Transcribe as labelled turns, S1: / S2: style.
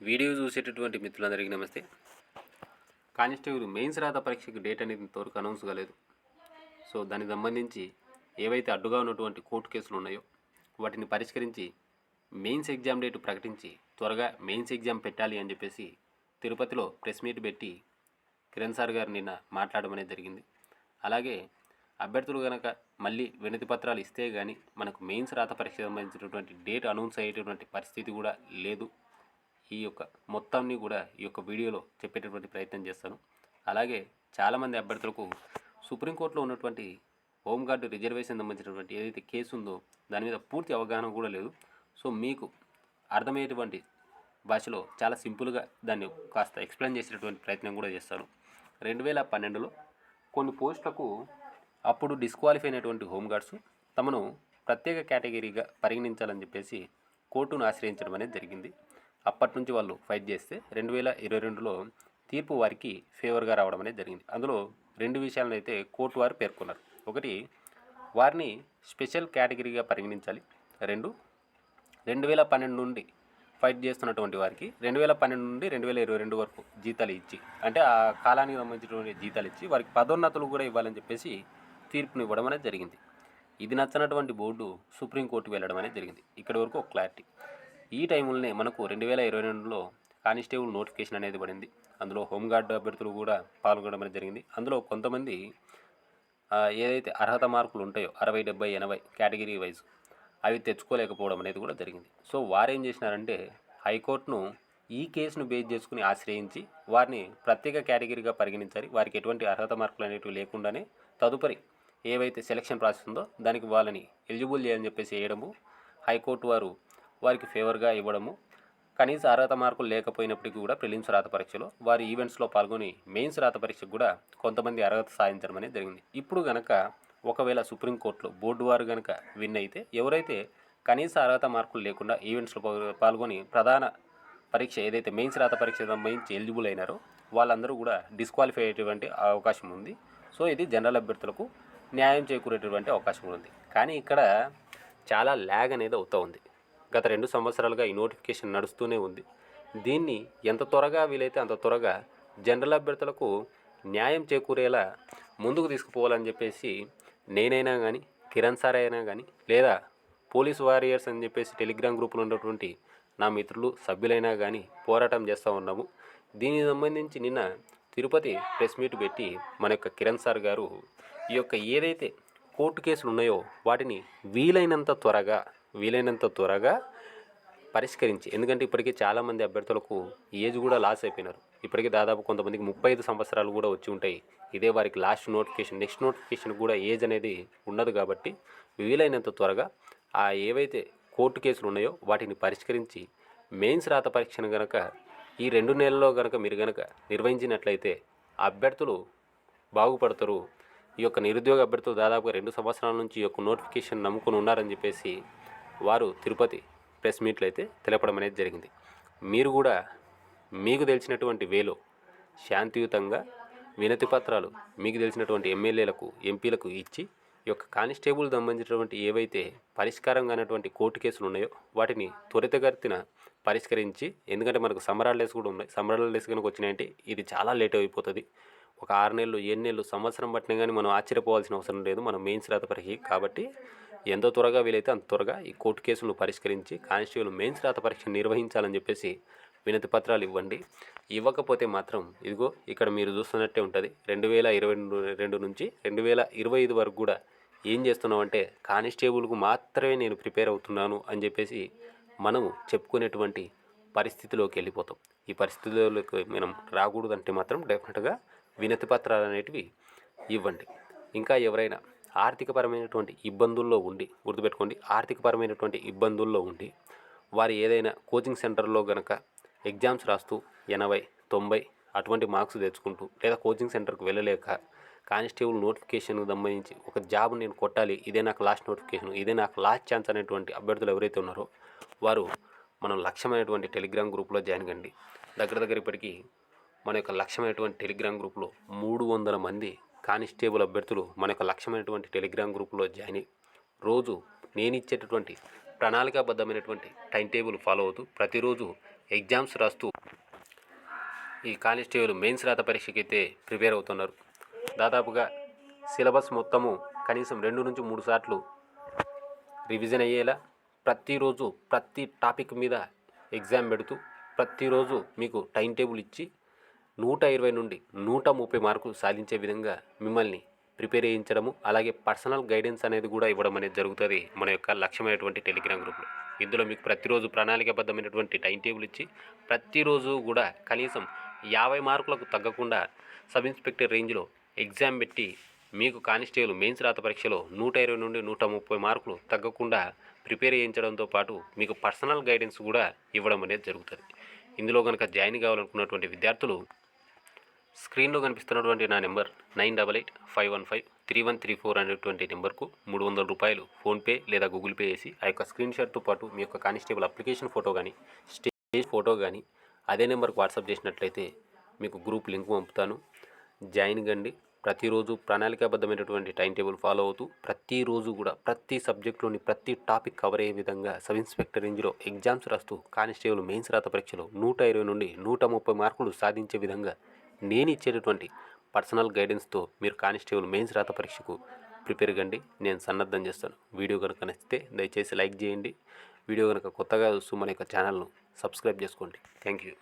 S1: Video చూసేటటువంటి మిత్రులందరికీ నమస్తే. కానిస్టేబుల్ మెయిన్స్ రాత పరీక్షకు డేట్ అనేది ఇంతవరకు అనౌన్స్ కాలేదు. సో దానికి సంబంధించి ఏవైతే అడ్డుగా ఉన్నటువంటి కోర్టు కేసులు ఉన్నాయో వాటిని పరిష్కరించి మెయిన్స్ ఎగ్జామ్ డేట్ ప్రకటించి త్వరగా మెయిన్స్ ఎగ్జామ్ పెట్టాలి అని చెప్పేసి తిరుపతిలో ప్రెస్ మీట్ పెట్టి కిరణ్ సార్ గారు నిన్న మాట్లాడడం అనేది జరిగింది. అలాగే అభ్యర్థులు కనుక మళ్ళీ వినతి పత్రాలు ఇస్తే కానీ మనకు మెయిన్స్ రాత పరీక్ష సంబంధించినటువంటి డేట్ అనౌన్స్ అయ్యేటటువంటి పరిస్థితి కూడా లేదు. ఈ యొక్క మొత్తాన్ని కూడా ఈ యొక్క వీడియోలో చెప్పేటటువంటి ప్రయత్నం చేస్తాను. అలాగే చాలామంది అభ్యర్థులకు సుప్రీంకోర్టులో ఉన్నటువంటి హోంగార్డు రిజర్వేషన్ సంబంధించినటువంటి ఏదైతే కేసు ఉందో దాని మీద పూర్తి అవగాహన కూడా లేదు. సో మీకు అర్థమయ్యేటువంటి భాషలో చాలా సింపుల్గా దాన్ని కాస్త ఎక్స్ప్లెయిన్ చేసేటటువంటి ప్రయత్నం కూడా చేస్తాను. రెండు వేల పన్నెండులో కొన్ని పోస్టులకు అప్పుడు డిస్క్వాలిఫై అయినటువంటి హోంగార్డ్స్ తమను ప్రత్యేక కేటగిరీగా పరిగణించాలని చెప్పేసి కోర్టును ఆశ్రయించడం అనేది జరిగింది. అప్పటి నుంచి వాళ్ళు ఫైట్ చేస్తే రెండు వేల ఇరవై రెండులో తీర్పు వారికి ఫేవర్గా రావడం అనేది జరిగింది. అందులో రెండు విషయాలను అయితే కోర్టు వారు పేర్కొన్నారు. ఒకటి వారిని స్పెషల్ కేటగిరీగా పరిగణించాలి. రెండు రెండు వేల పన్నెండు నుండి ఫైట్ చేస్తున్నటువంటి వారికి రెండు వేల పన్నెండు నుండి రెండు వేల ఇరవై రెండు వరకు జీతాలు ఇచ్చి అంటే ఆ కాలానికి సంబంధించినటువంటి జీతాలు ఇచ్చి వారికి పదోన్నతులు కూడా ఇవ్వాలని చెప్పేసి తీర్పుని ఇవ్వడం అనేది జరిగింది. ఇది నచ్చినటువంటి బోర్డు సుప్రీంకోర్టు వెళ్ళడం అనేది జరిగింది. ఇక్కడి వరకు ఒక క్లారిటీ ఈ టైంలోనే మనకు రెండు వేల ఇరవై రెండులో కానిస్టేబుల్ నోటిఫికేషన్ అనేది పడింది. అందులో హోంగార్డ్ అభ్యర్థులు కూడా పాల్గొనడం అనేది జరిగింది. అందులో కొంతమంది ఏదైతే అర్హత మార్కులు ఉంటాయో అరవై డెబ్బై ఎనభై కేటగిరీ వైజ్ అవి తెచ్చుకోలేకపోవడం అనేది కూడా జరిగింది. సో వారేం చేసినారంటే హైకోర్టును ఈ కేసును బేస్ చేసుకుని ఆశ్రయించి వారిని ప్రత్యేక కేటగిరీగా పరిగణించాలి. వారికి ఎటువంటి అర్హత మార్కులు అనేటివి లేకుండానే తదుపరి ఏవైతే సెలక్షన్ ప్రాసెస్ ఉందో దానికి వాళ్ళని ఎలిజిబుల్ చేయాలని చెప్పేసి వేయడము హైకోర్టు వారు వారికి ఫేవర్గా ఇవ్వడము. కనీస అర్హత మార్కులు లేకపోయినప్పటికీ కూడా ప్రిలిమ్స్ రాత పరీక్షలో వారి ఈవెంట్స్లో పాల్గొని మెయిన్స్ రాత పరీక్షకు కూడా కొంతమంది అర్హత సాధించడం అనేది జరిగింది. ఇప్పుడు గనక ఒకవేళ సుప్రీంకోర్టులో బోర్డు వారు గనక విన్ అయితే ఎవరైతే కనీస అర్హత మార్కులు లేకుండా ఈవెంట్స్లో పాల్గొని ప్రధాన పరీక్ష ఏదైతే మెయిన్స్ రాత పరీక్ష సంబంధించి ఎలిజిబుల్ అయినారో వాళ్ళందరూ కూడా డిస్క్వాలిఫై అయ్యేటువంటి అవకాశం ఉంది. సో ఇది జనరల్ అభ్యర్థులకు న్యాయం చేకూరేటటువంటి అవకాశం ఉంది. కానీ ఇక్కడ చాలా ల్యాగ్ అనేది అవుతూ ఉంది. గత రెండు సంవత్సరాలుగా ఈ నోటిఫికేషన్ నడుస్తూనే ఉంది. దీన్ని ఎంత త్వరగా వీలైతే అంత త్వరగా జనరల్ అభ్యర్థులకు న్యాయం చేకూరేలా ముందుకు తీసుకుపోవాలని చెప్పేసి నేనైనా కానీ కిరణ్ సార్ అయినా కానీ లేదా పోలీస్ వారియర్స్ అని చెప్పేసి టెలిగ్రామ్ గ్రూపులో ఉన్నటువంటి నా మిత్రులు సభ్యులైనా కానీ పోరాటం చేస్తూ ఉన్నాము. దీనికి సంబంధించి నిన్న తిరుపతి ప్రెస్ మీట్ పెట్టి మన యొక్క కిరణ్ సార్ గారు ఈ యొక్క ఏదైతే కోర్టు కేసులు ఉన్నాయో వాటిని వీలైనంత త్వరగా వీలైనంత త్వరగా పరిష్కరించి ఎందుకంటే ఇప్పటికే చాలామంది అభ్యర్థులకు ఏజ్ కూడా లాస్ అయిపోయినారు. ఇప్పటికే దాదాపు కొంతమందికి ముప్పై ఐదు సంవత్సరాలు కూడా వచ్చి ఉంటాయి. ఇదే వారికి లాస్ట్ నోటిఫికేషన్ నెక్స్ట్ నోటిఫికేషన్ కూడా ఏజ్ అనేది ఉండదు కాబట్టి వీలైనంత త్వరగా ఆ ఏవైతే కోర్టు కేసులు ఉన్నాయో వాటిని పరిష్కరించి మెయిన్స్ రాత పరీక్షను గనక ఈ రెండు నెలల్లో గనక మీరు గనక నిర్వహించినట్లయితే అభ్యర్థులు బాగుపడతారు. ఈ యొక్క నిరుద్యోగ అభ్యర్థులు దాదాపు రెండు సంవత్సరాల నుంచి ఈ యొక్క నోటిఫికేషన్ నమ్ముకుని ఉన్నారని చెప్పేసి వారు తిరుపతి ప్రెస్ మీట్లు అయితే తెలపడం అనేది జరిగింది. మీరు కూడా మీకు తెలిసినటువంటి వేలో శాంతియుతంగా వినతి పత్రాలు మీకు తెలిసినటువంటి ఎమ్మెల్యేలకు ఎంపీలకు ఇచ్చి ఈ యొక్క కానిస్టేబుల్ సంబంధించినటువంటి ఏవైతే పరిష్కారం కానటువంటి కోర్టు కేసులు ఉన్నాయో వాటిని త్వరితగతిన పరిష్కరించి ఎందుకంటే మనకు సమ్మర్ హాలిడేస్ కూడా ఉన్నాయి. సమ్మర్ హాలిడేస్ కనుక వచ్చినాయంటే ఇది చాలా లేట్ అయిపోతుంది. ఒక ఆరు నెలలు ఏడు నెలలు సంవత్సరం పట్టినా కానీ మనం ఆశ్చర్యపోవాల్సిన అవసరం లేదు. మనం మెయిన్స్ రాత పరీక్ష కాబట్టి ఎంత త్వరగా వీలైతే అంత త్వరగా ఈ కోర్టు కేసులను పరిష్కరించి కానిస్టేబుల్ మెయిన్స్ రాత పరీక్ష నిర్వహించాలని చెప్పేసి వినతి పత్రాలు ఇవ్వండి. ఇవ్వకపోతే మాత్రం ఇదిగో ఇక్కడ మీరు చూస్తున్నట్టే ఉంటుంది. రెండు వేల ఇరవై రెండు రెండు నుంచి రెండు వేల ఇరవై ఐదు వరకు కూడా ఏం చేస్తున్నామంటే కానిస్టేబుల్కు మాత్రమే నేను ప్రిపేర్ అవుతున్నాను అని చెప్పేసి మనము చెప్పుకునేటువంటి పరిస్థితిలోకి వెళ్ళిపోతాం. ఈ పరిస్థితుల్లోకి మనం రాకూడదంటే మాత్రం డెఫినెట్గా వినతి పత్రాలు అనేటివి ఇవ్వండి. ఇంకా ఎవరైనా ఆర్థికపరమైనటువంటి ఇబ్బందుల్లో ఉండి గుర్తుపెట్టుకోండి ఆర్థికపరమైనటువంటి ఇబ్బందుల్లో ఉండి వారు ఏదైనా కోచింగ్ సెంటర్లో గనక ఎగ్జామ్స్ రాస్తూ ఎనభై తొంభై అటువంటి మార్క్స్ తెచ్చుకుంటూ లేదా కోచింగ్ సెంటర్కి వెళ్ళలేక కానిస్టేబుల్ నోటిఫికేషన్ సంబంధించి ఒక జాబ్ నేను కొట్టాలి ఇదే నాకు లాస్ట్ నోటిఫికేషన్ ఇదే నాకు లాస్ట్ ఛాన్స్ అనేటువంటి అభ్యర్థులు ఎవరైతే ఉన్నారో వారు మనం లక్ష్యమైనటువంటి టెలిగ్రామ్ గ్రూప్లో జాయిన్ కండి. దగ్గర దగ్గర ఇప్పటికీ మన యొక్క లక్ష్యమైనటువంటి టెలిగ్రామ్ గ్రూప్లో మూడు వందల మంది కానిస్టేబుల్ అభ్యర్థులు మన యొక్క లక్ష్యమైనటువంటి టెలిగ్రామ్ గ్రూప్లో జాయిన్ అయ్యి రోజు నేను ఇచ్చేటటువంటి ప్రణాళికాబద్ధమైనటువంటి టైం టేబుల్ ఫాలో అవుతూ ప్రతిరోజు ఎగ్జామ్స్ రాస్తూ ఈ కానిస్టేబుల్ మెయిన్స్ రాత పరీక్షకి అయితే ప్రిపేర్ అవుతున్నారు. దాదాపుగా సిలబస్ మొత్తము కనీసం రెండు నుంచి మూడు సార్లు రివిజన్ అయ్యేలా ప్రతిరోజు ప్రతి టాపిక్ మీద ఎగ్జామ్ పెడుతూ ప్రతిరోజు మీకు టైం టేబుల్ ఇచ్చి నూట ఇరవై నుండి నూట ముప్పై మార్కులు సాధించే విధంగా మిమ్మల్ని ప్రిపేర్ చేయించడము అలాగే పర్సనల్ గైడెన్స్ అనేది కూడా ఇవ్వడం అనేది జరుగుతుంది మన యొక్క లక్ష్యమైనటువంటి టెలిగ్రామ్ గ్రూప్లో. ఇందులో మీకు ప్రతిరోజు ప్రణాళికబద్ధమైనటువంటి టైం టేబుల్ ఇచ్చి ప్రతిరోజు కూడా కనీసం యాభై మార్కులకు తగ్గకుండా సబ్ ఇన్స్పెక్టర్ రేంజ్లో ఎగ్జామ్ పెట్టి మీకు కానిస్టేబుల్ మెయిన్స్ రాత పరీక్షలో నూట ఇరవై నుండి నూట ముప్పై మార్కులు తగ్గకుండా ప్రిపేర్ చేయించడంతో పాటు మీకు పర్సనల్ గైడెన్స్ కూడా ఇవ్వడం అనేది జరుగుతుంది. ఇందులో కనుక జాయిన్ కావాలనుకున్నటువంటి విద్యార్థులు స్క్రీన్లో కనిపిస్తున్నటువంటి నా number nine double eight five one five three one three four అనేటువంటి నెంబర్కు మూడు వందల రూపాయలు ఫోన్పే లేదా గూగుల్ పే చేసి ఆ యొక్క స్క్రీన్ షాట్తో పాటు మీ యొక్క కానిస్టేబుల్ అప్లికేషన్ ఫోటో కానీ స్టేజ్ ఫోటో కానీ అదే నెంబర్కి వాట్సాప్ చేసినట్లయితే మీకు గ్రూప్ లింక్ పంపుతాను. జాయిన్ కండి. ప్రతిరోజు ప్రణాళికాబద్ధమైనటువంటి టైం టేబుల్ ఫాలో అవుతూ ప్రతిరోజు కూడా ప్రతి సబ్జెక్టులోని ప్రతి టాపిక్ కవర్ అయ్యే విధంగా సబ్ ఇన్స్పెక్టర్ రేంజ్లో ఎగ్జామ్స్ రాస్తూ కానిస్టేబుల్ మెయిన్స్ రాత పరీక్షలో నూట ఇరవై నుండి నూట ముప్పై మార్కులు సాధించే విధంగా నేను ఇచ్చేటటువంటి పర్సనల్ గైడెన్స్తో మీరు కానిస్టేబుల్ మెయిన్స్ రాత పరీక్షకు ప్రిపేర్ కండి. నేను సన్నద్ధం చేస్తాను. వీడియో కనుక నచ్చితే దయచేసి లైక్ చేయండి. వీడియో కనుక కొత్తగా చూస్తూ మన యొక్క ఛానల్ను సబ్స్క్రైబ్ చేసుకోండి. Thank you.